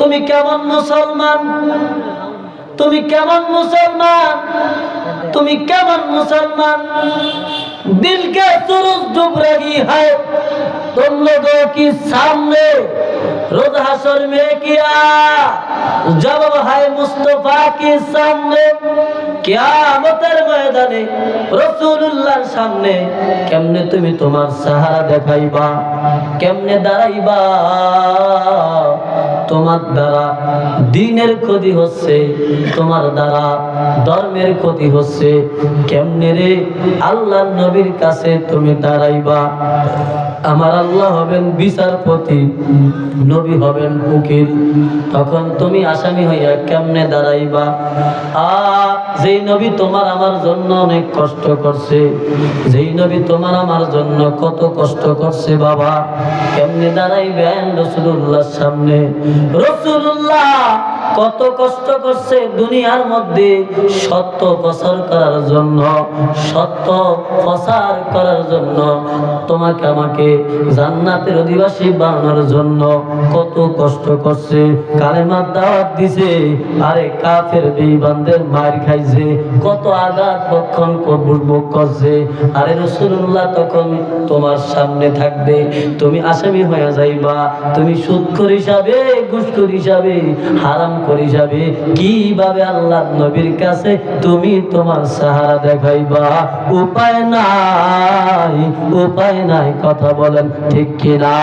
তুমি কেমন মুসলমান তুমি কেমন মুসলমান তুমি কেমন মুসলমান दिल के सुरूज डूब रही है तुम लोगों की सामने रोज हशर में किया जब है मुस्तफा के सामने কিয়ামতের ময়দানে রসুল্লাহর সামনে কেমনে তুমি তোমার সাহারা দেখাইবা কেমনে দাঁড়াইবা তোমার দ্বারা দিনের ক্ষতি হচ্ছে, তোমার দ্বারা ধর্মের ক্ষতি হচ্ছে। কেমনে রে? আল্লাহ নবীর কাছে তুমি দাঁড়াইবা। আমার আল্লাহ হবেন বিচারপতি, নবী হবেন উকিল। তখন তুমি আসামি হইয়া কেমনে দাঁড়াইবা? আ যেই নবী তোমার আমার জন্য অনেক কষ্ট করছে, যেই নবী তোমার আমার জন্য কত কষ্ট করছে বাবা, কেমনে দাঁড়াইবেন রসুল্লাহর সামনে? রসুল্লাহ কত কষ্ট করছে দুনিয়ার মধ্যে সত্য প্রচার করার জন্য, সত্য প্রচার করার জন্য, তোমাকে আমাকে জান্নাতের অধিবাসী বানানোর জন্য কত কষ্ট করছে। কালেমার দাওয়াত দিছে, আরে কাফের বেঈমানদের মার খাইছে, কত আঘাত বক্ষণ ভোগ করছে। আরে রসুল্লাহ তখন তোমার সামনে থাকবে, তুমি আসামি হয়ে যাইবা, তুমি সুৎখর হিসাবে, ঘুষখোর হিসাবে, হারাম করে যাবে? কীভাবে আল্লাহ নবীর কাছে তুমি তোমার সাহারা দেখাইবা? উপায় নাই উপায় নাই, কথা বলেন ঠিক কিনা?